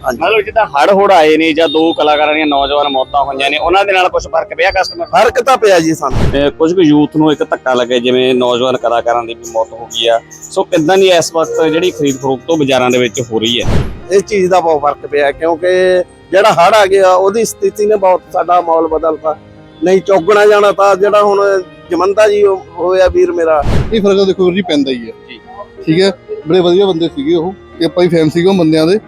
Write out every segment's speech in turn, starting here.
ਮਤਲਬ ਜਿੱਦਾਂ ਹੜ ਹੁੜ ਆਏ ਨੇ ਜਾਂ ਦੋ ਕਲਾਕਾਰਾਂ ਦੀਆਂ ਨੌਜਵਾਨ ਮੌਤਾਂ ਹੋਈਆਂ ਨੇ ਉਹਨਾਂ ਦੇ ਨਾਲ ਕੁਝ ਫ਼ਰਕ ਪਿਆ ਕਸਟਮਰ ਫ਼ਰਕ ਤਾਂ ਪਿਆ ਜੀ ਸਾਨੂੰ। ਕੁਝ ਕੁ ਯੂਥ ਨੂੰ ਇੱਕ ਧੱਕਾ ਲੱਗੇ ਜਿਵੇਂ ਨੌਜਵਾਨ ਕਲਾਕਾਰਾਂ ਦੀ ਵੀ ਮੌਤ ਹੋ ਗਈ ਆ। ਸੋ ਕਿੱਦਾਂ ਦੀ ਇਸ ਵਕਤ ਜਿਹੜੀ ਖਰੀਦ ਫਰੋਖਤ ਤੋਂ ਬਾਜ਼ਾਰਾਂ ਦੇ ਵਿੱਚ ਹੋ ਰਹੀ ਹੈ? ਇਸ ਚੀਜ਼ ਦਾ ਬਹੁਤ ਫ਼ਰਕ ਪਿਆ ਕਿਉਂਕਿ ਜਿਹੜਾ ਹੜ ਆ ਗਿਆ ਉਹਦੀ ਸਥਿਤੀ ਨੇ ਬਹੁਤ ਸਾਡਾ ਮਾਹੌਲ ਬਦਲਤਾ। ਨਹੀਂ ਚੌਗਣਾ ਜਾਣਾ ਤਾਂ ਜਿਹੜਾ ਹੁਣ ਜਮੰਦਾ ਜੀ ਹੋਇਆ ਵੀਰ ਮੇਰਾ। ਇਹ ਫ਼ਰਕ ਤਾਂ ਦੇਖੋ ਵੀਰ ਜੀ ਪੈਂਦਾ ਹੀ ਹੈ। ਜੀ। ਠੀਕ ਹੈ ਬੜੇ ਵਧੀਆ ਬੰਦੇ ਸੀਗੇ ਉਹ। ਤੇ ਆਪਾਂ ਹੀ ਫੈਮ ਸੀਗੇ ਉਹ ਬੰਦਿਆਂ ਦੇ।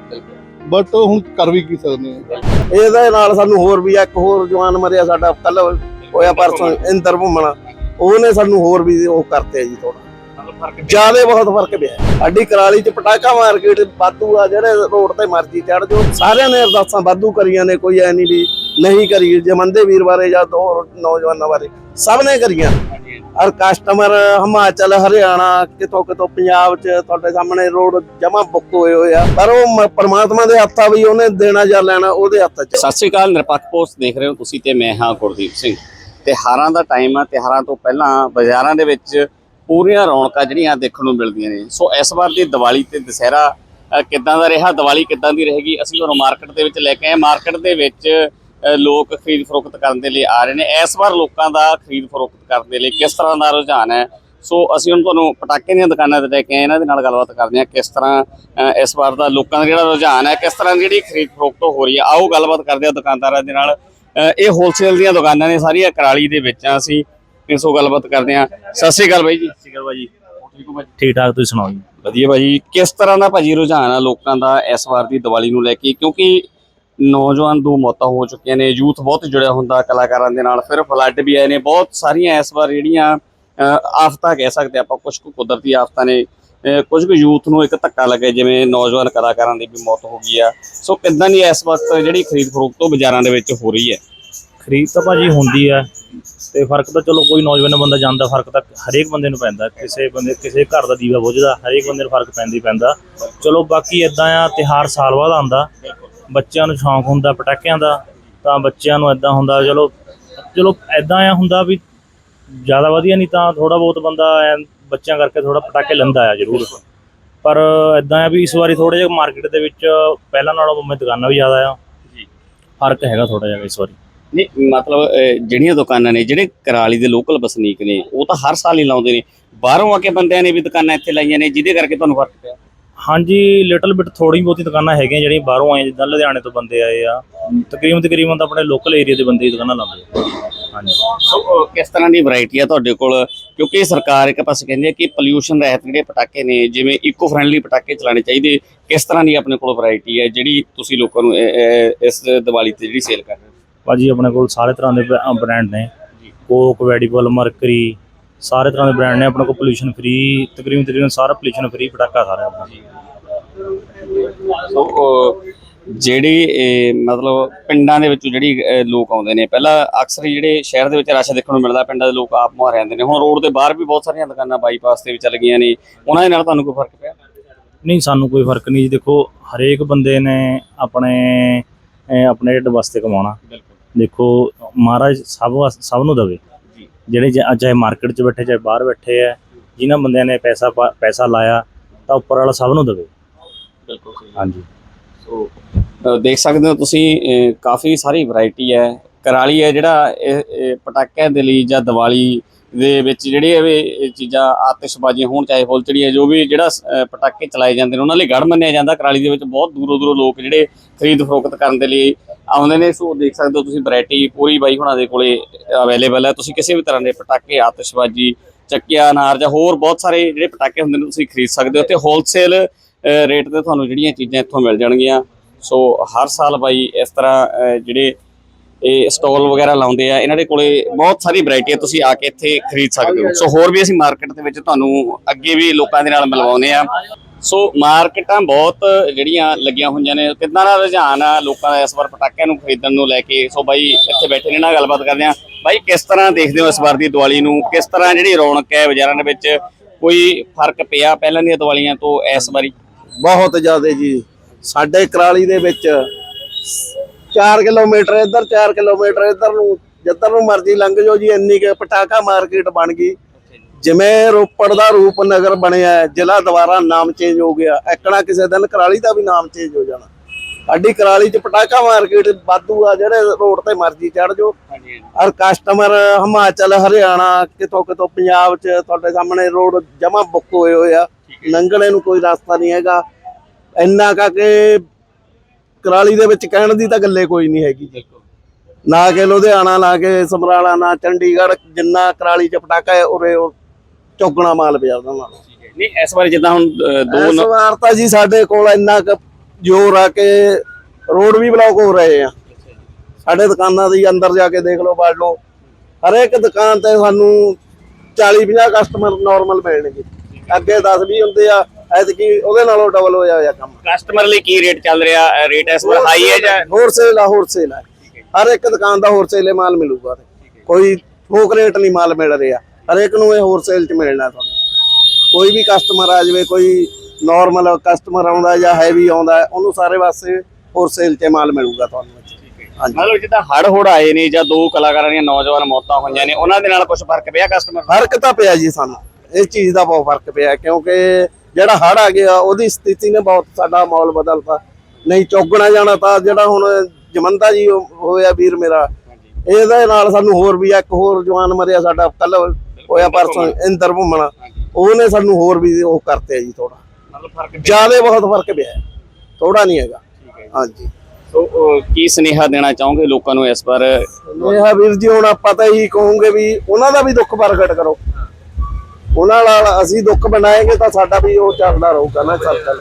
ਬਟ ਹੁਣ ਕਰ ਵੀ ਕੀ ਸਕਦੇ ਆ। ਇਹਦੇ ਨਾਲ ਸਾਨੂੰ ਹੋਰ ਵੀ ਇੱਕ ਹੋਰ ਜਵਾਨ ਮਰਿਆ ਸਾਡਾ, ਕੱਲ ਹੋਇਆ ਪਰਸੋਂ ਇੰਦਰ ਭੁੰਮਣਾ। ਉਹਨੇ ਸਾਨੂੰ ਹੋਰ ਵੀ ਉਹ ਕਰਤੇ ਜੀ ਥੋੜਾ ਜਿਆਦੇ ਬਹੁਤ ਫ਼ਰਕ ਪਿਆ। ਸਾਡੀ ਕਰਾਲੀ ਚ ਪਟਾਕਾ ਮਾਰਕੀਟ ਵਾਧੂ ਆ, ਜਿਹੜੇ ਰੋਡ ਤੇ ਮਰਜ਼ੀ ਚੜ ਜੋ ਸਾਰਿਆਂ ਨੇ ਅਰਦਾਸਾਂ ਵਾਧੂ ਕਰੀਆਂ ਨੇ, ਕੋਈ ਐ ਨਹੀਂ ਵੀ ਨਹੀਂ ਕਰੀ। ਜੇ ਮੰਦੇ ਵੀਰ ਬਾਰੇ ਜਾਂ ਹੋਰ ਨੌਜਵਾਨਾਂ ਬਾਰੇ। ਸਭ ਨੇ ਕਰੀਆਂ। ਔਰ ਕਸਟਮਰ ਹਿਮਾਚਲ, ਹਰਿਆਣਾ, ਕਿਤੋਂ ਕਿਤੋਂ ਪੰਜਾਬ ਚ ਤੁਹਾਡੇ ਸਾਹਮਣੇ ਰੋਡ ਜਮਾ ਬੁੱਕ ਹੋਏ ਹੋਏ ਆ। ਪਰ ਉਹ ਮ- ਦੇ ਹੱਥ ਆ ਵੀ ਉਹਨੇ ਦੇਣਾ ਜਾਂ ਲੈਣਾ, ਉਹਦੇ ਹੱਥ ਚ। ਸਤਿ ਸ਼੍ਰੀ ਅਕਾਲ, ਨਿਰਪੱਖ ਪੋਸਟ ਦੇਖ ਰਹੇ ਹੋ ਤੁਸੀਂ ਤੇ ਮੈਂ ਹਾਂ ਗੁਰਦੀਪ ਸਿੰਘ। ਤਿਉਹਾਰਾਂ ਦਾ ਟਾਈਮ ਆ, ਤਿਉਹਾਰਾਂ ਤੋਂ ਪਹਿਲਾਂ ਬਾਜ਼ਾਰਾਂ ਦੇ ਵਿੱਚ ਪੂਰੀਆਂ ਰੌਣਕਾਂ ਜਿਹੜੀਆਂ ਦੇਖਣ ਨੂੰ ਮਿਲਦੀਆਂ ਨੇ। ਸੋ ਇਸ ਵਾਰ ਦੀ ਦੀਵਾਲੀ ਤੇ ਦੁਸਹਿਰਾ ਕਿੱਦਾਂ ਦਾ ਰਿਹਾ? ਦੀਵਾਲੀ ਕਿੱਦਾਂ ਦੀ ਰਹੇਗੀ? ਅਸੀਂ ਤੁਹਾਨੂੰ ਮਾਰਕੀਟ ਦੇ ਵਿੱਚ ਲੈ ਕੇ ਆਏ। ਮਾਰਕੀਟ ਦੇ ਵਿੱਚ ਲੋਕ ਖਰੀਦ ਫਰੋਖਤ ਕਰਨ ਦੇ ਲਈ ਆ ਰਹੇ ਨੇ। ਇਸ ਵਾਰ ਲੋਕਾਂ ਦਾ ਖਰੀਦ ਫਰੋਖਤ ਕਰਨ ਦੇ ਲਈ ਕਿਸ ਤਰ੍ਹਾਂ ਦਾ ਰੁਝਾਨ ਹੈ? ਸੋ ਅਸੀਂ ਹੁਣ ਤੁਹਾਨੂੰ ਪਟਾਕੇ ਦੀਆਂ ਦੁਕਾਨਾਂ ਤੇ ਲੈ ਕੇ ਆਏ ਇਹਨਾਂ ਦੇ ਨਾਲ ਗੱਲਬਾਤ ਕਰਦੇ ਹਾਂ ਕਿਸ ਤਰ੍ਹਾਂ ਇਸ ਵਾਰ ਦਾ ਲੋਕਾਂ ਦਾ ਜਿਹੜਾ ਰੁਝਾਨ ਹੈ ਕਿਸ ਤਰ੍ਹਾਂ ਜਿਹੜੀ ਖਰੀਦ ਫਰੋਖਤ ਹੋ ਰਹੀ ਹੈ। ਆਓ ਗੱਲਬਾਤ ਕਰਦੇ ਹਾਂ ਦੁਕਾਨਦਾਰਾਂ ਦੇ ਨਾਲ। ਇਹ ਹੋਲਸੇਲ ਦੀਆਂ ਦੁਕਾਨਾਂ ਨੇ ਸਾਰੀਆਂ ਕਰਾਲੀ ਦੇ ਵਿੱਚ ਆ ਅਸੀਂ। ਤੇ ਸੋ ਗੱਲਬਾਤ ਕਰਦੇ ਹਾਂ। ਸਤਿ ਸ਼੍ਰੀ ਅਕਾਲ ਬਾਈ ਜੀ। ਸਤਿ ਸ਼੍ਰੀ ਅਕਾਲ ਬਾਈ ਠੀਕ ਠਾਕ ਤੁਸੀਂ ਸੁਣਾਓ ਜੀ? ਵਧੀਆ ਭਾਜੀ ਕਿਸ ਤਰ੍ਹਾਂ ਦਾ ਭਾਜੀ ਰੁਝਾਨ ਆ ਲੋਕਾਂ ਦਾ ਇਸ ਵਾਰ ਦੀ ਦੀਵਾਲੀ ਨੂੰ ਲੈ ਕੇ? ਕਿਉਂਕਿ ਨੌਜਵਾਨ ਦੋ ਮੌਤਾਂ ਹੋ ਚੁੱਕੀਆਂ ਨੇ ਯੂਥ ਬਹੁਤ ਜੁੜਿਆ ਹੁੰਦਾ ਕਲਾਕਾਰਾਂ ਦੇ ਨਾਲ ਫਿਰ ਫਲੱਡ ਵੀ ਆਏ ਨੇ ਬਹੁਤ ਸਾਰੀਆਂ ਇਸ ਵਾਰ ਜਿਹੜੀਆਂ ਆਫਤਾਂ ਕਹਿ ਸਕਦੇ ਆਪਾਂ ਕੁਝ ਕੁ ਕੁਦਰਤੀ ਆਫਤਾਂ ਨੇ ਅਹ, ਕੁਝ ਕੁ ਯੂਥ ਨੂੰ ਇੱਕ ਧੱਕਾ ਲੱਗੇ ਜਿਵੇਂ ਨੌਜਵਾਨ ਕਲਾਕਾਰਾਂ ਦੀ ਵੀ ਮੌਤ ਹੋ ਗਈ ਆ। ਸੋ ਕਿੱਦਾਂ ਦੀ ਇਸ ਵਕਤ ਜਿਹੜੀ ਖਰੀਦ ਫਰੋਖਤ ਤੋਂ ਬਾਜ਼ਾਰਾਂ ਦੇ ਵਿੱਚ ਹੋ ਰਹੀ ਹੈ? ਖਰੀਦ ਤਾਂ ਭਾਜੀ ਹੁੰਦੀ ਹੈ ਤੇ ਫ਼ਰਕ ਤਾਂ ਚਲੋ ਕੋਈ ਨੌਜਵਾਨ ਬੰਦਾ ਜਾਂਦਾ ਫ਼ਰਕ ਤਾਂ ਹਰੇਕ ਬੰਦੇ ਨੂੰ ਪੈਂਦਾ ਕਿਸੇ ਬੰਦੇ ਕਿਸੇ ਘਰ ਦਾ ਦੀਵਾ ਬੁਝਦਾ ਹਰੇਕ ਬੰਦੇ ਨੂੰ ਫ਼ਰਕ ਪੈਂਦਾ ਹੀ ਪੈਂਦਾ। ਚਲੋ ਬਾਕੀ ਇਦਾਂ ਆ ਤਿਹਾਰ ਸਾਲ ਬਾਅਦ ਆਉਂਦਾ ਬੱਚਿਆਂ ਨੂੰ ਸ਼ੌਂਕ ਹੁੰਦਾ ਪਟਾਕਿਆਂ ਦਾ ਤਾਂ ਬੱਚਿਆਂ ਨੂੰ ਇਦਾਂ ਹੁੰਦਾ ਚਲੋ ਚਲੋ ਇਦਾਂ ਆ ਹੁੰਦਾ ਵੀ ਜ਼ਿਆਦਾ ਵਧੀਆ ਨਹੀਂ ਤਾਂ ਥੋੜਾ ਬਹੁਤ ਬੰਦਾ ਐਂ ਬੱਚਿਆਂ ਕਰਕੇ ਥੋੜਾ ਪਟਾਕੇ ਲੈਂਦਾ ਆ ਜ਼ਰੂਰ। ਪਰ ਇਦਾਂ ਆ ਵੀ ਇਸ ਵਾਰੀ ਥੋੜਾ ਜਿਹਾ ਮਾਰਕੀਟ ਦੇ ਵਿੱਚ ਪਹਿਲਾਂ ਨਾਲੋਂ ਮੈਂ ਦੁਕਾਨਾਂ ਵੀ ਜ਼ਿਆਦਾ ਆ। ਜੀ। ਫ਼ਰਕ ਹੈਗਾ ਥੋੜਾ ਜਿਹਾ ਇਸ ਵਾਰੀ। ਨਹੀਂ ਮਤਲਬ ਜਿਹੜੀਆਂ ਦੁਕਾਨਾਂ ਨੇ ਜਿਹੜੇ ਕਰਾਲੀ ਦੇ ਲੋਕਲ ਵਸਨੀਕ ਨੇ ਉਹ ਤਾਂ ਹਰ ਸਾਲ ਹੀ ਲਾਉਂਦੇ ਨੇ। ਬਾਹਰੋਂ ਆ ਕੇ ਬੰਦਿਆਂ ਨੇ ਵੀ ਦੁਕਾਨਾਂ ਇੱਥੇ ਲਾਈਆਂ ਨੇ ਜਿਹਦੇ ਕਰਕੇ ਤੁਹਾਨੂੰ ਫ਼ਰਕ ਪਿਆ। ਹਾਂਜੀ ਲਿਟਲ ਬਿਟ ਥੋੜੀ ਬਹੁਤੀ ਦੁਕਾਨਾਂ ਹੈਗੀਆਂ ਜਿਹੜੀਆਂ ਬਾਹਰੋਂ ਆਏ ਜਿੱਦਾਂ ਲੁਧਿਆਣੇ ਤੋਂ ਬੰਦੇ ਆਏ ਆ। ਤਕਰੀਬਨ ਤਕਰੀਬਨ ਤਾਂ ਆਪਣੇ ਲੋਕਲ ਏਰੀਆ ਦੇ ਬੰਦੇ ਹੀ ਦੁਕਾਨਾਂ ਲਾਉਂਦੇ ਆ। ਹਾਂਜੀ। ਸੋ ਅਹ, ਕਿਸ ਤਰ੍ਹਾਂ ਦੀ ਵੈਰਾਈਟੀ ਆ ਤੁਹਾਡੇ ਕੋਲ? ਕਿਉਂਕਿ ਸਰਕਾਰ ਇੱਕ ਪਾਸੇ ਕਹਿੰਦੀ ਹੈ ਕਿ ਪੋਲਿਊਸ਼ਨ ਰਹਿਤ ਜਿਹੜੇ ਪਟਾਕੇ ਨੇ ਜਿਵੇਂ ਇਕੋ ਫ੍ਰੈਂਡਲੀ ਪਟਾਕੇ ਚਲਾਣੇ ਚਾਹੀਦੇ ਕਿਸ ਤਰ੍ਹਾਂ ਦੀ ਆਪਣੇ ਕੋਲ ਵੈਰਾਈਟੀ ਹੈ ਜਿਹੜੀ ਤੁਸੀਂ ਲੋਕਾਂ ਨੂੰ ਇਹ- ਇਹ- ਇਸ ਦੀਵਾਲੀ ਤੇ ਜਿਹੜੀ ਸੇਲ ਕਰ ਰਹੇ ਹੋ? ਭਾਜੀ ਆਪਣੇ ਕੋਲ ਸਾਰੇ ਤਰ੍ਹਾਂ ਦੇ ਬ੍ਰਾਂਡ ਨੇ। ਕੋਕ ਵੈਡੀਬਲ ਮਰਕਰੀ ਸਾਰੇ ਤਰ੍ਹਾਂ ਦੇ ਬ੍ਰਾਂਡ ਨੇ ਆਪਣੇ ਕੋਲ ਪੋਲੂਸ਼ਨ ਫ੍ਰੀ ਤਕਰੀਬਨ ਤਕਰੀਬਨ ਸਾਰਾ ਪੋਲੂਸ਼ਨ ਫ੍ਰੀ ਪਟਾਕਾ ਸਾਰਾ ਆਪਣਾ। ਸੋ ਅਹ, ਜਿਹੜੀ ਇਹ, ਮਤਲਬ ਪਿੰਡਾਂ ਦੇ ਵਿੱਚੋਂ ਜਿਹੜੀ ਅਹ, ਲੋਕ ਆਉਂਦੇ ਨੇ ਪਹਿਲਾਂ ਅਕਸਰ ਹੀ ਜਿਹੜੇ ਸ਼ਹਿਰ ਦੇ ਵਿੱਚ ਰਸ਼ ਦੇਖਣ ਨੂੰ ਮਿਲਦਾ ਪਿੰਡਾਂ ਦੇ ਲੋਕ ਆਪ ਮੁਹਾਰੇ ਆਉਂਦੇ ਨੇ। ਹੁਣ ਰੋਡ ਦੇ ਬਾਹਰ ਵੀ ਬਹੁਤ ਸਾਰੀਆਂ ਦੁਕਾਨਾਂ ਬਾਈਪਾਸ ਤੇ ਵੀ ਚੱਲ ਗਈਆਂ ਨੇ। ਉਹਨਾਂ ਦੇ ਨਾਲ ਤੁਹਾਨੂੰ ਕੋਈ ਫ਼ਰਕ ਪਿਆ? ਨਹੀਂ ਸਾਨੂੰ ਕੋਈ ਫ਼ਰਕ ਨਹੀਂ ਜੀ। ਦੇਖੋ ਹਰੇਕ ਬੰਦੇ ਨੇ ਆਪਣੇ ਅਹ ਆਪਣੇ ਢਿੱਡ ਵਾਸਤੇ ਕਮਾਉਣਾ। ਬਿਲਕੁਲ। ਦੇਖੋ ਮਹਾਰਾਜ ਸਭ ਵਾਸ- ਸਭ ਨੂੰ ਦਵੇ। ਜਿਹੜੇ ਚਾਹੇ ਮਾਰਕੀਟ 'ਚ ਬੈਠੇ ਚਾਹੇ ਬਾਹਰ ਬੈਠੇ ਆ ਜਿਨ੍ਹਾਂ ਬੰਦਿਆਂ ਨੇ ਪੈਸਾ ਪਾ- ਪੈਸਾ ਲਾਇਆ ਤਾਂ ਉੱਪਰ ਵਾਲਾ ਸਭ ਨੂੰ ਦਵੇ। ਬਿਲਕੁਲ ਸਹੀ। ਹਾਂਜੀ। ਸੋ ਦੇਖ ਸਕਦੇ ਹੋ ਤੁਸੀਂ ਕਾਫੀ ਸਾਰੀ ਵੈਰਾਈਟੀ ਹੈ। ਕਰਾਲੀ ਹੈ ਜਿਹੜਾ ਇਹ ਇਹ ਪਟਾਕਿਆਂ ਦੇ ਲਈ ਜਾਂ ਦੀਵਾਲੀ ਦੇ ਵਿੱਚ ਜਿਹੜੇ ਇਹ ਵੀ ਚੀਜ਼ਾਂ ਆਤਿਸ਼ਬਾਜ਼ੀਆਂ ਹੋਣ, ਚਾਹੇ ਫੁੱਲਚੜੀ ਹੈ ਜੋ ਵੀ ਜਿਹੜਾ ਪਟਾਕੇ ਚਲਾਏ ਜਾਂਦੇ ਨੇ, ਉਹਨਾਂ ਲਈ ਗੜ ਮੰਨਿਆ ਜਾਂਦਾ। ਕਰਾਲੀ ਦੇ ਵਿੱਚ ਬਹੁਤ ਦੂਰੋਂ ਦੂਰੋਂ ਲੋਕ ਜਿਹੜੇ ਖਰੀਦ ਫਰੋਖਤ ਕਰਨ ਦੇ ਲਈ ਆਉਂਦੇ ਨੇ। ਸੋ ਦੇਖ ਸਕਦੇ ਹੋ ਤੁਸੀਂ ਵੈਰਾਈਟੀ, ਪੂਰੀ ਬਾਈ ਹੁਣਾਂ ਦੇ ਕੋਲੇ ਅਵੇਲੇਬਲ ਹੈ। ਤੁਸੀਂ ਕਿਸੇ ਵੀ ਤਰ੍ਹਾਂ ਦੇ ਪਟਾਕੇ, ਆਤਿਸ਼ਬਾਜ਼ੀ, ਚੱਕਿਆ, ਅਨਾਰ ਜਾਂ ਹੋਰ ਬਹੁਤ ਸਾਰੇ ਜਿਹੜੇ ਪਟਾਕੇ ਹੁੰਦੇ ਨੇ, ਤੁਸੀਂ ਖਰੀਦ ਸਕਦੇ ਹੋ। ਤੇ ਹੋਲਸੇਲ ਰੇਟ ਤੇ ਤੁਹਾਨੂੰ ਜਿਹੜੀਆਂ ਚੀਜ਼ਾਂ ਇੱਥੋਂ ਮਿਲ ਜਾਣਗੀਆਂ। ਸੋ ਹਰ ਸਾਲ ਬਾਈ ਇਸ ਤਰ੍ਹਾਂ ਜਿਹੜੇ ਇਹ ਸਟਾਲ ਵਗੈਰਾ ਲਾਉਂਦੇ ਆ, ਇਹਨਾਂ ਦੇ ਕੋਲੇ ਬਹੁਤ ਸਾਰੀ ਵੈਰਾਈਟੀ ਹੈ ਤੁਸੀਂ ਆ ਕੇ ਇੱਥੇ ਖਰੀਦ ਸਕਦੇ ਹੋ। ਸੋ ਹੋਰ ਵੀ ਅਸੀਂ ਮਾਰਕੀਟ ਦੇ ਵਿੱਚ ਤੁਹਾਨੂੰ ਅੱਗੇ ਵੀ ਲੋਕਾਂ ਦੇ ਨਾਲ ਮਿਲਵਾਉਂਦੇ ਆ। ਸੋ ਮਾਰਕੀਟਾਂ ਬਹੁਤ ਜਿਹੜੀਆਂ ਲੱਗੀਆਂ ਹੋਈਆਂ ਨੇ ਕਿੰਨਾ ਦਾ ਰੁਝਾਨ ਆ ਲੋਕਾਂ ਦਾ ਇਸ ਵਾਰ ਪਟਾਕਿਆਂ ਨੂੰ ਖਰੀਦਣ ਨੂੰ ਲੈ ਕੇ? ਸੋ ਬਾਈ, ਇੱਥੇ ਬੈਠੇ ਨੇ ਨਾਲ ਗੱਲਬਾਤ ਕਰਦੇ ਆ। ਬਾਈ, ਕਿਸ ਤਰ੍ਹਾਂ ਦੇਖਦੇ ਹੋ ਇਸ ਵਾਰ ਦੀ ਦੀਵਾਲੀ ਨੂੰ? ਕਿਸ ਤਰ੍ਹਾਂ ਜਿਹੜੀ ਰੌਣਕ ਹੈ ਬਾਜ਼ਾਰਾਂ ਦੇ ਵਿੱਚ? ਕੋਈ ਫ਼ਰਕ ਪਿਆ ਪਹਿਲਾਂ ਦੀਆਂ ਦੀਵਾਲੀਆਂ ਤੋਂ ਇਸ ਵਾਰੀ? ਬਹੁਤ ਜ਼ਿਆਦਾ ਜੀ। ਸਾਡੇ ਕਰਾਲੀ ਦੇ ਵਿੱਚ 4 ਕਿਲੋਮੀਟਰ ਇੱਧਰ 4 ਕਿਲੋਮੀਟਰ ਇੱਧਰ ਨੂੰ ਜਿੱਧਰ ਨੂੰ ਮਰਜ਼ੀ ਲੰਘ ਜਾਓ ਜੀ ਇੰਨੀ ਕਿ ਪਟਾਕਾ ਮਾਰਕੀਟ ਬਣ ਗਈ। ਜਿਵੇਂ ਰੋਪੜ ਦਾ ਰੂਪਨਗਰ ਬਣਿਆ ਜ਼ਿਲ੍ਹਾ ਦੁਬਾਰਾ ਨਾਮ ਚੇਂਜ ਹੋ ਗਿਆ ਐਕਣਾ ਕਿਸੇ ਦਿਨ ਕਰਾਲੀ ਦਾ ਵੀ ਨਾਮ ਚੇਂਜ ਹੋ ਜਾਣਾ। ਸਾਡੀ ਕਰਾਲੀ ਚ ਪਟਾਕਾ ਮਾਰਕੀਟ ਵਾਧੂ ਆ ਜਿਹੜੇ ਰੋਡ ਤੇ ਮਰਜ਼ੀ ਚੜ ਜਾਓ। ਔਰ ਕਸਟਮਰ ਹਿਮਾਚਲ ਹਰਿਆਣਾ ਕਿਤੋਂ ਕਿਤੋਂ ਪੰਜਾਬ ਚ ਤੁਹਾਡੇ ਸਾਹਮਣੇ ਰੋਡ ਜਮਾ ਬੁੱਕ ਹੋਏ ਹੋਏ ਆ। ਲੰਘਣੇ ਨੂੰ ਕੋਈ ਰਸਤਾ ਨਹੀਂ ਹੈਗਾ। ਇੰਨਾ ਕਾ ਕਿ ਕਰਾਲੀ ਦੇ ਵਿੱਚ ਕਹਿਣ ਦੀ ਤਾਂ ਗੱਲੇ ਕੋਈ ਨਹੀਂ ਹੈਗੀ ਨਾ ਕਿ ਲੁਧਿਆਣਾ ਨਾ ਕਿ ਸਮਰਾਲਾ ਨਾ ਚੰਡੀਗੜ੍ਹ ਜਿੰਨਾ ਕਰਾਲੀ ਚ ਪਟਾਕਾ ਹੈ ਉਰੇ ਉਹ ਚੌਗਣਾ ਮਾਲ ਪਿਆ ਉਹਨਾਂ ਨਾਲ। ਨਹੀਂ ਇਸ ਵਾਰ ਜਿੱਦਾਂ ਹੁਣ ਦੋ ਇਸ ਵਾਰ ਤਾਂ ਜੀ ਸਾਡੇ ਕੋਲ ਇੰਨਾ ਕੁ ਜ਼ੋਰ ਆ ਕਿ ਰੋਡ ਵੀ ਬਲੌਕ ਹੋ ਰਹੇ ਆ। ਸਾਡੇ ਦੁਕਾਨਾਂ ਦੇ ਅੰਦਰ ਜਾ ਕੇ ਦੇਖ ਲਓ ਵੜ ਲਓ। ਹਰੇਕ ਦੁਕਾਨ ਤੇ ਸਾਨੂੰ 40 50 ਕਸਟਮਰ ਨਾਰਮਲ ਮਿਲਣਗੇ। ਅੱਗੇ 10 20 ਹੁੰਦੇ ਆ ਐਤਕੀ ਉਹਦੇ ਨਾਲੋਂ ਡਬਲ ਹੋਇਆ ਹੋਇਆ ਕੰਮ। ਕਸਟਮਰ ਲਈ ਕੀ ਰੇਟ ਚੱਲ ਰਿਹਾ? ਰੇਟ ਇਸ ਵਾਰ ਹਾਈ ਹੈ ਜਾਂ ਹੋਲਸੇਲ ਆ ਹੋਲਸੇਲ ਆ ਹਰ ਇੱਕ ਦੁਕਾਨ ਦਾ ਹੋਲਸੇਲ ਮਾਲ ਮਿਲੂਗਾ। ਕੋਈ ਥੋਕ ਰੇਟ ਨਹੀਂ ਮਾਲ ਮਿਲ ਰਿਹਾ। ਹਰੇਕ ਨੂੰ ਇਹ ਹੋਲਸੇਲ ਚ ਮਿਲਣਾ ਤੁਹਾਨੂੰ। ਕੋਈ ਵੀ ਕਸਟਮਰ ਆ ਜਾਵੇ ਕੋਈ ਨਾਰਮਲ ਕਸਟਮਰ ਆਉਂਦਾ ਜਾਂ ਹੈਵੀ ਆਉਂਦਾ ਉਹਨੂੰ ਸਾਰੇ ਪਾਸੇ ਹੋਲਸੇਲ ਚ ਮਾਲ ਮਿਲੂਗਾ ਤੁਹਾਨੂੰ। ਮਤਲਬ ਜਿੱਦਾਂ ਹੜ ਹੋੜ ਆਏ ਨੇ ਜਾਂ ਦੋ ਕਲਾਕਾਰਾਂ ਦੀਆਂ ਨੌਜਵਾਨ ਮੌਤਾਂ ਹੋਈਆਂ ਨੇ ਉਹਨਾਂ ਦੇ ਨਾਲ ਕੁਝ ਫ਼ਰਕ ਪਿਆ ਕਸਟਮਰ ਫ਼ਰਕ ਤਾਂ ਪਿਆ ਜੀ ਸਾਨੂੰ। ਇਸ ਚੀਜ਼ ਦਾ ਬਹੁਤ ਫ਼ਰਕ ਪਿਆ ਕਿਉਂਕਿ ਜਿਹੜਾ ਹੜ ਆ ਗਿਆ ਉਹਦੀ ਸਥਿਤੀ ਨੇ ਬਹੁਤ ਸਾਡਾ ਮਾਹੌਲ ਬਦਲਤਾ। ਨਹੀਂ ਚੌਗਣਾ ਜਾਣਾ ਤਾਂ ਜਿਹੜਾ ਹੁਣ ਜਮੰਦਾ ਜੀ ਹੋਇਆ ਵੀਰ ਮੇਰਾ ਇਹਦੇ ਨਾਲ ਸਾਨੂੰ ਹੋਰ ਵੀ ਇੱਕ ਹੋਰ ਜਵਾਨ ਮਰਿਆ ਸਾਡਾ ਕੱਲ ਹੋਇਆ ਪਰਸੋਂ ਇੰਦਰ ਭੁੰਮਣਾ। ਉਹਨੇ ਸਾਨੂੰ ਹੋਰ ਵੀ ਉਹ ਕਰਤੇ ਜੀ ਥੋੜਾ ਜਿਆਦੇ ਬਹੁਤ ਫ਼ਰਕ ਪਿਆ। ਥੋੜਾ ਨਹੀਂ ਹੈਗਾ। ਹਾਂਜੀ। ਸੋ ਕੀ ਸੁਨੇਹਾ ਦੇਣਾ ਚਾਹੋਗੇ ਲੋਕਾਂ ਨੂੰ ਇਸ ਵਾਰ? ਇਹ ਵੀਰ ਜੀ ਹੁਣ ਆਪਾਂ ਤਾਂ ਇਹੀ ਕਹੋਗੇ ਵੀ ਉਹਨਾਂ ਦਾ ਵੀ ਦੁੱਖ ਪ੍ਰਗਟ ਕਰੋ। ਉਹਨਾਂ ਨਾਲ ਅਸੀਂ ਦੁੱਖ ਬਣਾਏਗੇ ਤਾਂ ਸਾਡਾ ਵੀ ਉਹ ਚੱਲਦਾ ਰਹੂਗਾ ਨਾ ਸਰਕਲ।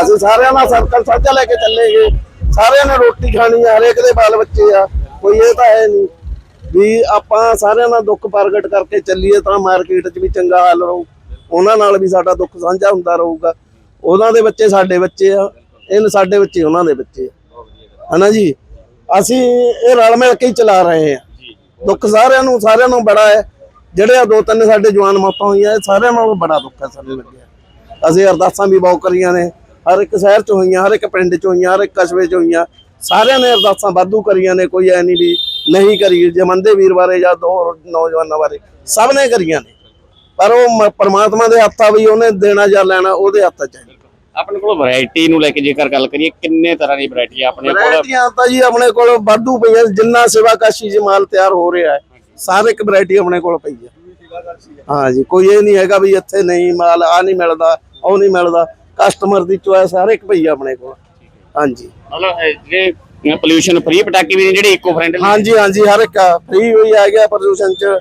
ਅਸੀਂ ਸਾਰਿਆਂ ਨਾਲ ਸਰਕਲ ਸਾਂਝਾ ਲੈ ਕੇ ਚੱਲੇਗੇ। ਸਾਰਿਆਂ ਨੇ ਰੋਟੀ ਖਾਣੀ ਆ ਹਰੇਕ ਦੇ ਬਾਲ ਬੱਚੇ ਆ। ਕੋਈ ਇਹ ਤਾਂ ਹੈ ਨਹੀਂ ਵੀ ਆਪਾਂ ਸਾਰਿਆਂ ਨਾਲ ਦੁੱਖ ਪ੍ਰਗਟ ਕਰਕੇ ਚੱਲੀਏ ਤਾਂ ਮਾਰਕੀਟ 'ਚ ਵੀ ਚੰਗਾ ਹਾਲ ਰਹੂ। ਉਹਨਾਂ ਨਾਲ ਵੀ ਸਾਡਾ ਦੁੱਖ ਸਾਂਝਾ ਹੁੰਦਾ ਰਹੂਗਾ। ਉਹਨਾਂ ਦੇ ਬੱਚੇ ਸਾਡੇ ਬੱਚੇ ਆ ਇਹ ਸਾਡੇ ਬੱਚੇ ਉਹਨਾਂ ਦੇ ਬੱਚੇ ਆ। ਹਨਾ ਜੀ? ਅਸੀਂ ਇਹ ਰਲ ਮਿਲ ਕੇ ਹੀ ਚਲਾ ਰਹੇ ਆ ਦੁੱਖ ਸਾਰਿਆਂ ਨੂੰ ਸਾਰਿਆਂ ਨੂੰ ਬੜਾ ਹੈ। ਜਿਹੜੇ ਆ ਦੋ ਤਿੰਨ ਸਾਡੇ ਜਵਾਨ ਮੌਤਾਂ ਹੋਈਆਂ ਸਾਰਿਆਂ ਨਾਲੋਂ ਬੜਾ ਦੁੱਖ ਹੈ ਸਾਨੂੰ ਲੱਗਿਆ। ਅਸੀਂ ਅਰਦਾਸਾਂ ਵੀ ਬਹੁਤ ਕਰੀਆਂ ਨੇ। ਹਰ ਇੱਕ ਸ਼ਹਿਰ ਚ ਹੋਈਆਂ ਹਰ ਇੱਕ ਪਿੰਡ ਚ ਹੋਈਆਂ ਹਰ ਇੱਕ ਕਸਬੇ ਚ ਹੋਈਆਂ ਸਾਰਿਆਂ ਨੇ ਅਰਦਾਸਾਂ ਵਾਧੂ ਕਰੀਆਂ ਨੇ ਕੋਈ ਐ ਨਹੀਂ ਵੀ ਨਹੀਂ ਕਰੀ। ਜਮੰਦੇ ਵੀਰ ਬਾਰੇ ਜਾਂ ਦੋ ਨੌਜਵਾਨਾਂ ਬਾਰੇ ਸਭ ਨੇ ਕਰੀਆਂ ਨੇ। ਪਰ ਉਹ ਪ੍ਰਮਾਤਮਾ ਦੇ ਹੱਥ ਵੀ ਉਹਨੇ ਦੇਣਾ ਜਾਂ ਲੈਣਾ ਉਹਦੇ ਹੱਥ ਚ ਹੈ। ਆਪਣੇ ਕੋਲ ਵੈਰਾਈਟੀ ਨੂੰ ਲੈ ਕੇ ਜੇਕਰ ਗੱਲ ਕਰੀਏ ਕਿੰਨੇ ਤਰ੍ਹਾਂ ਦੀ ਵੈਰਾਈਟੀ ਆਪਣੇ ਕੋਲ? ਵੈਰਾਈਟੀਆਂ ਤਾਂ ਜੀ ਆਪਣੇ ਕੋਲ ਵਾਧੂ ਪਈਆਂ ਜਿੰਨਾ ਸੇਵਾ ਕਾਸ਼ੀ ਚ ਮਾਲ ਤਿਆਰ ਹੋ ਰਿਹਾ ਹੈ ਸਾਰੇ ਇੱਕ ਵੈਰਾਈਟੀ ਆਪਣੇ ਕੋਲ ਪਈ ਹੈ ਹਾਂ ਜੀ ਕੋਈ ਇਹ ਨਹੀਂ ਹੈਗਾ ਵੀ ਇੱਥੇ ਨਹੀਂ ਮਾਲ ਆ ਨਹੀਂ ਮਿਲਦਾ ਉਹ ਨਹੀਂ ਮਿਲਦਾ। ਕਸਟਮਰ ਦੀ ਚੋਇਸ ਹਰ ਇੱਕ ਪਈ ਹੈ ਆਪਣੇ ਕੋਲ। ਹਾਂਜੀ ਮਤਲਬ ਜਿਹੜੇ ਪੋਲੂਸ਼ਨ ਫ੍ਰੀ ਪਟਾਕੇ ਵੀ ਨੇ ਜਿਹੜੇ ਇਕੋ ਫ੍ਰੈਂਡਲੀ ਹਾਂਜੀ ਹਾਂਜੀ ਹਰ ਇੱਕ ਫ੍ਰੀ ਹੋਈ ਆ ਗਿਆ ਪ੍ਰਦੂਸ਼ਣ ਚ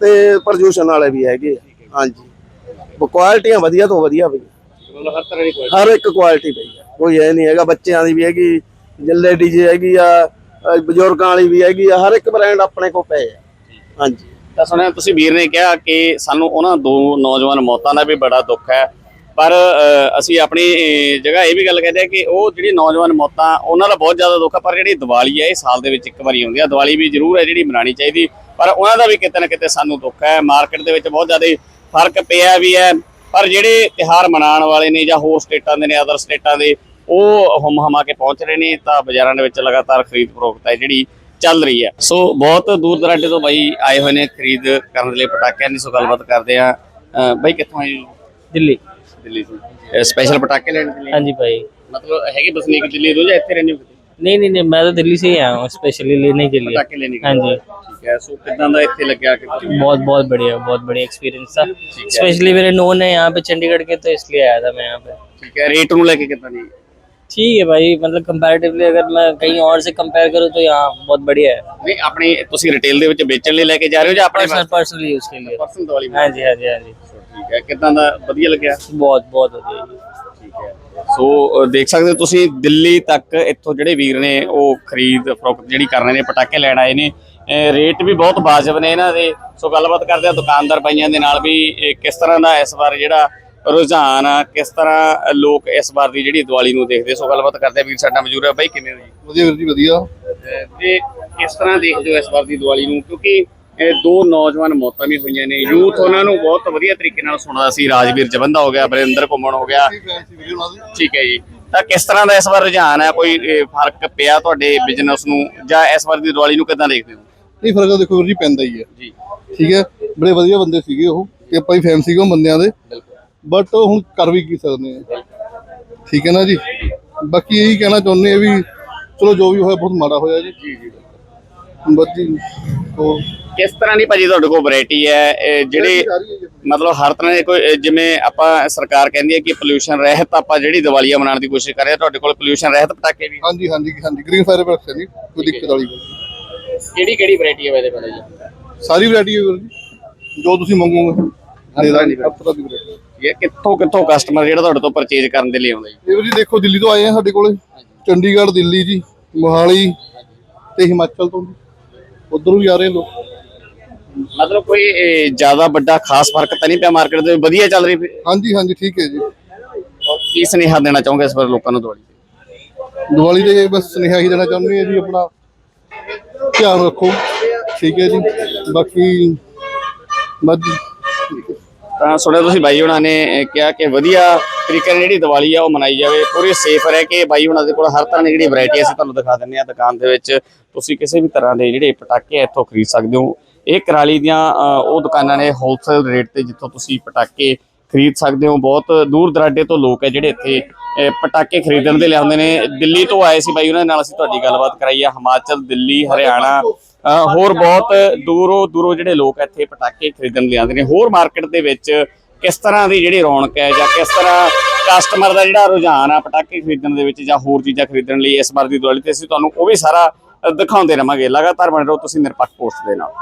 ਤੇ ਪ੍ਰਦੂਸ਼ਣ ਵਾਲੇ ਵੀ ਹੈਗੇ। ਹਾਂਜੀ ਕੁਆਲਿਟੀਆਂ ਵਧੀਆ ਤੋਂ ਵਧੀਆ ਪਈ ਮਤਲਬ ਹਰ ਤਰ੍ਹਾਂ ਦੀ quality। ਹਰ ਇੱਕ ਕੁਆਲਿਟੀ ਪਈ ਆ। ਕੋਈ ਇਹ ਨਹੀਂ ਹੈਗਾ ਬੱਚਿਆਂ ਦੀ ਵੀ ਹੈਗੀ ਜੱਲੇ ਡੀਜੇ ਹੈਗੀ ਆ ਬਜ਼ੁਰਗਾਂ ਵਾਲੀ ਵੀ ਹੈਗੀ ਆ ਹਰ ਇੱਕ ਬ੍ਰਾਂਡ ਆਪਣੇ ਕੋਲ ਪਏ ਆ। ਹਾਂਜੀ। ਤਾਂ ਸੁਣਿਆ, ਤੁਸੀਂ ਵੀਰ ਨੇ ਕਿਹਾ ਕਿ ਸਾਨੂੰ ਉਹਨਾਂ ਦੋ ਨੌਜਵਾਨ ਮੌਤਾਂ ਦਾ ਵੀ ਬੜਾ ਦੁੱਖ ਹੈ। ਪਰ ਅਸੀਂ ਆਪਣੀ ਜਗ੍ਹਾ ਇਹ ਵੀ ਗੱਲ ਕਹਿੰਦੇ ਆ ਕਿ ਉਹ ਜਿਹੜੀ ਨੌਜਵਾਨ ਮੌਤਾਂ, ਉਹਨਾਂ ਦਾ ਬਹੁਤ ਜ਼ਿਆਦਾ ਦੁੱਖ ਹੈ, ਪਰ ਜਿਹੜੀ ਦੀਵਾਲੀ ਹੈ, ਇਹ ਸਾਲ ਦੇ ਵਿੱਚ ਇੱਕ ਵਾਰੀ ਆਉਂਦੀ ਹੈ। ਦੀਵਾਲੀ ਵੀ ਜ਼ਰੂਰ ਹੈ ਜਿਹੜੀ ਮਨਾਉਣੀ ਚਾਹੀਦੀ, ਪਰ ਉਹਨਾਂ ਦਾ ਵੀ ਕਿਤੇ ਨਾ ਕਿਤੇ ਸਾਨੂੰ ਦੁੱਖ ਹੈ। ਮਾਰਕੀਟ ਦੇ ਵਿੱਚ ਬਹੁਤ ਜ਼ਿਆਦਾ ਫ਼ਰਕ ਪਿਆ ਵੀ ਹੈ। ਪਰ ਜਿਹੜੇ ਤਿਹਾਰ ਮਨਾਉਣ ਵਾਲੇ ਨੇ ਜਾਂ ਹੋਰ ਸਟੇਟਾਂ ਦੇ ਨੇ ਅਦਰ ਸਟੇਟਾਂ ਦੇ, ਉਹ ਹਮ ਹਮਾ ਕੇ ਪਹੁੰਚ ਰਹੇ ਨੇ। ਤਾਂ ਬਾਜ਼ਾਰਾਂ ਦੇ ਵਿੱਚ ਲਗਾਤਾਰ ਖਰੀਦ ਫਰੋਖਤ ਹੈ ਜਿਹੜੀ ਚੱਲ ਰਹੀ ਹੈ ਸੋ ਬਹੁਤ ਦੂਰ ਦਰਾਡੇ ਤੋਂ ਬਾਈ ਆਏ ਹੋਏ ਨੇ ਖਰੀਦ ਕਰਨ ਦੇ ਲਈ ਪਟਾਕਿਆਂ ਦੀ ਸੋ ਗੱਲਬਾਤ ਕਰਦੇ ਆ ਬਾਈ ਕਿੱਥੋਂ ਆਏ ਹੋ ਦਿੱਲੀ ਦਿੱਲੀ ਤੋਂ ਸਪੈਸ਼ਲ ਪਟਾਕੇ ਲੈਣ ਦੇ ਲਈ हाँ जी भाई ਮਤਲਬ ਹੈਗੇ ਬਸਨੀਕ ਦਿੱਲੀ ਤੋਂ ਜਾਂ ਇੱਥੇ ਰਹਿੰਦੇ ਹੋ ਕਿਤੇ? नहीं नहीं नहीं मैं तो दिल्ली से ही आया हूँ स्पेशली लेने के लिए ਪਟਾਕੇ ਲੈਣੇ हाँ जी ਠੀਕ ਹੈ ਸੋ ਕਿਦਾਂ ਦਾ ਇੱਥੇ ਲੱਗਿਆ ਕਿ बहुत बहुत बढ़िया बहुत बढ़िया एक्सपीरियंस था स्पेशली मेरे नोन है यहाँ पे चंडीगढ़ के तो इसलिए आया था मैं यहाँ पे ਠੀਕ ਹੈ ਰੇਟ ਨੂੰ ਲੈ ਕੇ ਕਿਦਾਂ ਦੀ ठीक है भाई मतलब कंपैरेटिवली अगर मैं कहीं और से कंपेयर करूँ तो यहाँ बहुत बढ़िया है ਨਹੀਂ ਆਪਣੀ ਤੁਸੀਂ ਰਿਟੇਲ ਦੇ ਵਿੱਚ ਵੇਚਣ ਲਈ ਲੈ ਕੇ ਜਾ ਰਹੇ ਹੋ ਜਾਂ ਆਪਣੇ पर्सनल पर्सनल यूज के लिए ਪਰਸਨਲ ਦੀਵਾਲੀ हाँ जी हाँ जी हाँ जी ਠੀਕ ਹੈ ਕਿਦਾਂ ਦਾ ਵਧੀਆ ਲੱਗਿਆ बहुत बहुत बढ़िया जी ਠੀਕ ਹੈ ਸੋ ਅ, ਦੇਖ ਸਕਦੇ ਹੋ ਤੁਸੀਂ ਦਿੱਲੀ ਤੱਕ ਇੱਥੋਂ ਜਿਹੜੇ ਵੀਰ ਨੇ ਉਹ ਖਰੀਦ ਫਰੋਖਤ ਜਿਹੜੀ ਕਰ ਰਹੇ ਨੇ ਪਟਾਕੇ ਲੈਣ ਆਏ ਨੇ ਅ, ਰੇਟ ਵੀ ਬਹੁਤ ਵਾਜਬ ਨੇ ਇਹਨਾਂ ਦੇ ਸੋ ਗੱਲਬਾਤ ਕਰਦੇ ਆ ਦੁਕਾਨਦਾਰ ਭਾਈਆਂ ਦੇ ਨਾਲ ਵੀ ਇਹ ਕਿਸ ਤਰ੍ਹਾਂ ਦਾ ਇਸ ਵਾਰ ਜਿਹੜਾ ਰੁਝਾਨ ਆ ਕਿਸ ਤਰ੍ਹਾਂ ਲੋਕ ਇਸ ਵਾਰ ਦੀ ਜਿਹੜੀ ਦੀਵਾਲੀ ਨੂੰ ਦੇਖਦੇ ਸੋ ਗੱਲਬਾਤ ਕਰਦੇ ਆ ਵੀਰ ਸਾਡਾ ਮੌਜੂਦ ਹੈ ਬਾਈ ਕਿਵੇਂ ਹੋ ਜੀ? ਵਧੀਆ ਵੀਰ ਜੀ ਵਧੀਆ। ਤੇ ਕਿਸ ਤਰ੍ਹਾਂ ਦੇਖਦੇ ਹੋ ਇਸ ਵਾਰ ਦੀ ਦੀਵਾਲੀ ਨੂੰ? ਕਿਉਂਕਿ ਇਹ ਦੋ ਨੌਜਵਾਨ ਮੌਤਾਂ ਵੀ ਹੋਈਆਂ ਨੇ। ਯੂਥ ਉਹਨਾਂ ਨੂੰ ਬਹੁਤ ਵਧੀਆ ਤਰੀਕੇ ਨਾਲ ਸੁਣਦਾ ਸੀ। ਰਾਜਵੀਰ ਜਵੰਦਾ ਹੋ ਗਿਆ ਬਰਿੰਦਰ ਘੁੰਮਣ ਹੋ ਗਿਆ। ਠੀਕ ਹੈ ਜੀ ਤਾਂ ਕਿਸ ਤਰ੍ਹਾਂ ਦਾ ਇਸ ਵਾਰ ਰੁਝਾਨ ਹੈ ਕੋਈ ਫ਼ਰਕ ਪਿਆ ਤੁਹਾਡੇ ਬਿਜ਼ਨਸ ਨੂੰ? ਜਾਂ ਇਸ ਵਾਰ ਦੀ ਦੀਵਾਲੀ ਨੂੰ ਕਿਦਾਂ ਦੇਖਦੇ ਹੋ? ਨਹੀਂ ਫ਼ਰਕ ਤਾਂ ਦੇਖੋ ਵੀਰ ਜੀ ਪੈਂਦਾ ਹੀ ਹੈ। ਜੀ। ਠੀਕ ਹੈ? ਬੜੇ ਵਧੀਆ ਬੰਦੇ ਸੀਗੇ ਉਹ। ਤੇ ਆਪਾਂ ਹੀ ਫੈਮ ਸੀਗੇ ਉਹ ਬੰਦਿਆਂ ਦੇ। ਬਟ ਹੁਣ ਕਰ ਵੀ ਕੀ ਸਕਦੇ ਆ। ਠੀਕ ਹੈ ਨਾ ਜੀ? ਬਾਕੀ ਇਹੀ ਕਹਿਣਾ ਚਾਹੁੰਦੇ ਆ ਵੀ ਚਲੋ ਜੋ ਵੀ ਹੋਇਆ ਬਹੁਤ ਮਾੜਾ ਹੋਇਆ ਜੀ। ਜੀ ਜੀ। ਬਸ ਜੀ ਹੋਰ? ਕਿਸ ਤਰ੍ਹਾਂ ਦੀ ਭਾਜੀ ਤੁਹਾਡੇ ਕੋਲ ਵੈਰਾਈਟੀ ਹੈ? ਜਿਹੜੀ ਮਤਲਬ ਹਰ ਤਰ੍ਹਾਂ ਦੇ ਕੋਈ ਜਿਵੇਂ ਆਪਾਂ ਸਰਕਾਰ ਕਹਿੰਦੀ ਹੈ ਕਿ ਪੋਲੂਸ਼ਨ ਰਹਿਤ ਆਪਾਂ ਜਿਹੜੀ ਦੀਵਾਲੀਆਂ ਮਨਾਉਣ ਦੀ ਕੋਸ਼ਿਸ਼ ਕਰ ਰਹੇ ਤੁਹਾਡੇ ਕੋਲ ਪੋਲੂਸ਼ਨ ਰਹਿਤ ਪਟਾਕੇ ਵੀ? ਹਾਂਜੀ ਹਾਂਜੀ ਹਾਂਜੀ। ਗ੍ਰੀਨ ਫਾਇਰ ਵਰਕਸ ਹੈ ਜੀ ਕੋਈ ਦਿੱਕਤ ਵਾਲੀ ਗੱਲ। ਕਿਹੜੀ ਕਿਹੜੀ ਵੈਰਾਈਟੀ ਅਵੇਲੇਬਲ ਹੈ ਜੀ? ਸਾਰੀ ਵੈਰਾਈਟੀ ਹੈ ਜੀ। ਜੋ ਤੁਸੀਂ ਮੰਗੋਗੇ। ਦੇ ਦਾਂਗੇ ਹਰ ਤਰ੍ਹਾਂ ਦੀ ਵੈਰਾਈਟੀ ਇਹ ਕਿੱਥੋਂ ਕਿੱਥੋਂ ਕਸਟਮਰ ਜਿਹੜਾ ਤੁਹਾਡੇ ਤੋਂ ਪਰਚੇਜ ਕਰਨ ਦੇ ਲਈ ਆਉਂਦਾ ਜੀ? ਇਹ ਵੀਰ ਜੀ ਦੇਖੋ ਦਿੱਲੀ ਤੋਂ ਆਏ ਆ ਸਾਡੇ ਕੋਲੇ। ਚੰਡੀਗੜ੍ਹ ਦਿੱਲੀ ਜੀ ਮੋਹਾਲੀ ਤੇ ਹਿਮਾਚਲ ਤੋਂ ਉਧਰੋਂ ਵੀ ਆ ਰਹੇ ਲੋਕ। ਮਤਲਬ ਕੋਈ ਜ਼ਿਆਦਾ ਵੱਡਾ ਖਾਸ ਫ਼ਰਕ ਤਾਂ ਨਹੀਂ ਪਿਆ ਮਾਰਕੀਟ ਦੇ? ਵਧੀਆ ਚੱਲ ਰਹੀ ਫਿਰ? ਹਾਂਜੀ ਹਾਂਜੀ ਠੀਕ ਹੈ ਜੀ। ਕੀ ਸੁਨੇਹਾ ਦੇਣਾ ਚਾਹੋਗੇ ਇਸ ਵਾਰ ਲੋਕਾਂ ਨੂੰ ਦੀਵਾਲੀ ਤੇ? ਦੀਵਾਲੀ ਦੇ ਬਸ ਸੁਨੇਹਾ ਹੀ ਦੇਣਾ ਚਾਹੁੰਦੇ ਆ ਜੀ ਆਪਣਾ ਧਿਆਨ ਰੱਖੋ। ਠੀਕ ਹੈ ਜੀ। ਬਾਕੀ ਬਸ ਜੀ ਤਾਂ ਸੁਣਿਆ ਤੁਸੀਂ ਬਾਈ ਉਹਨਾਂ ਨੇ ਕਿਹਾ ਕਿ ਵਧੀਆ ਤਰੀਕੇ ਨਾਲ ਜਿਹੜੀ ਦੀਵਾਲੀ ਆ ਉਹ ਮਨਾਈ ਜਾਵੇ, ਪੂਰੀ ਸੇਫ ਰਹਿ ਕੇ ਬਾਈ ਉਹਨਾਂ ਦੇ ਕੋਲ ਹਰ ਤਰ੍ਹਾਂ ਦੀ ਜਿਹੜੀ ਵੈਰਾਈਟੀ ਅਸੀਂ ਤੁਹਾਨੂੰ ਦਿਖਾ ਦਿੰਦੇ ਆ ਦੁਕਾਨ ਦੇ ਵਿੱਚ। ਤੁਸੀਂ ਕਿਸੇ ਵੀ ਤਰ੍ਹਾਂ ਦੇ ਜਿਹੜੇ ਪਟਾਕੇ ਆ, ਇੱਥੋਂ ਖਰੀਦ ਸਕਦੇ ਹੋ। ਇਹ ਕਰਾਲੀ ਦੀਆਂ ਉਹ ਦੁਕਾਨਾਂ ਨੇ ਹੋਲਸੇਲ ਰੇਟ ਤੇ ਜਿੱਥੋਂ ਤੁਸੀਂ ਪਟਾਕੇ ਖਰੀਦ ਸਕਦੇ ਹੋ। ਬਹੁਤ ਦੂਰ ਦਰਾਡੇ ਤੋਂ ਲੋਕ ਹੈ ਜਿਹੜੇ ਇੱਥੇ ਪਟਾਕੇ ਖਰੀਦਣ ਦੇ ਲਿਆਉਂਦੇ ਨੇ। ਦਿੱਲੀ ਤੋਂ ਆਏ ਸੀ ਬਾਈ ਉਹਨਾਂ ਨਾਲ ਅਸੀਂ ਤੁਹਾਡੀ ਗੱਲਬਾਤ ਕਰਾਈ ਆ। ਹਿਮਾਚਲ, ਦਿੱਲੀ, ਹਰਿਆਣਾ ਹੋਰ ਬਹੁਤ ਦੂਰੋਂ ਦੂਰੋਂ ਜਿਹੜੇ ਲੋਕ ਇੱਥੇ ਪਟਾਕੇ ਖਰੀਦਣ ਲਿਆਉਂਦੇ ਨੇ ਹੋਰ ਮਾਰਕੀਟ ਦੇ ਵਿੱਚ ਕਿਸ ਤਰ੍ਹਾਂ ਦੀ ਜਿਹੜੀ ਰੌਣਕ ਹੈ ਜਾਂ ਕਿਸ ਤਰ੍ਹਾਂ ਕਸਟਮਰ ਦਾ ਜਿਹੜਾ ਰੁਝਾਨ ਆ ਪਟਾਕੇ ਖਰੀਦਣ ਦੇ ਵਿੱਚ ਜਾਂ ਹੋਰ ਚੀਜ਼ਾਂ ਖਰੀਦਣ ਲਈ ਇਸ ਵਾਰ ਦੀ ਦੀਵਾਲੀ ਤੇ ਅਸੀਂ ਤੁਹਾਨੂੰ ਉਹ ਵੀ ਸਾਰਾ ਦਿਖਾਉਂਦੇ ਰਵਾਂਗੇ। ਲਗਾਤਾਰ ਬਣੇ ਰਹੋ ਤੁਸੀਂ ਨਿਰਪੱਖ ਪੋਸਟ ਦੇ ਨਾਲ।